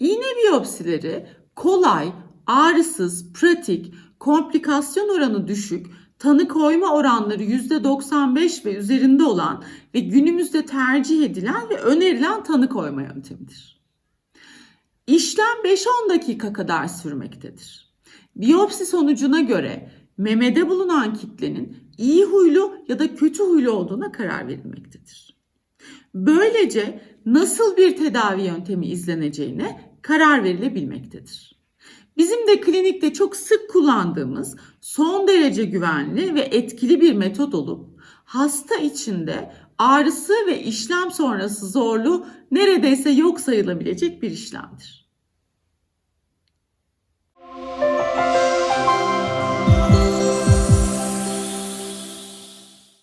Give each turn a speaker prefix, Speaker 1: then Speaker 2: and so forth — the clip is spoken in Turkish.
Speaker 1: İğne biyopsileri kolay, ağrısız, pratik, komplikasyon oranı düşük, tanı koyma oranları %95 ve üzerinde olan ve günümüzde tercih edilen ve önerilen tanı koyma yöntemidir. İşlem 5-10 dakika kadar sürmektedir. Biyopsi sonucuna göre memede bulunan kitlenin iyi huylu ya da kötü huylu olduğuna karar verilmektedir. Böylece nasıl bir tedavi yöntemi izleneceğine karar verilebilmektedir. Bizim de klinikte çok sık kullandığımız son derece güvenli ve etkili bir metot olup hasta içinde ağrısı ve işlem sonrası zorluğu neredeyse yok sayılabilecek bir işlemdir.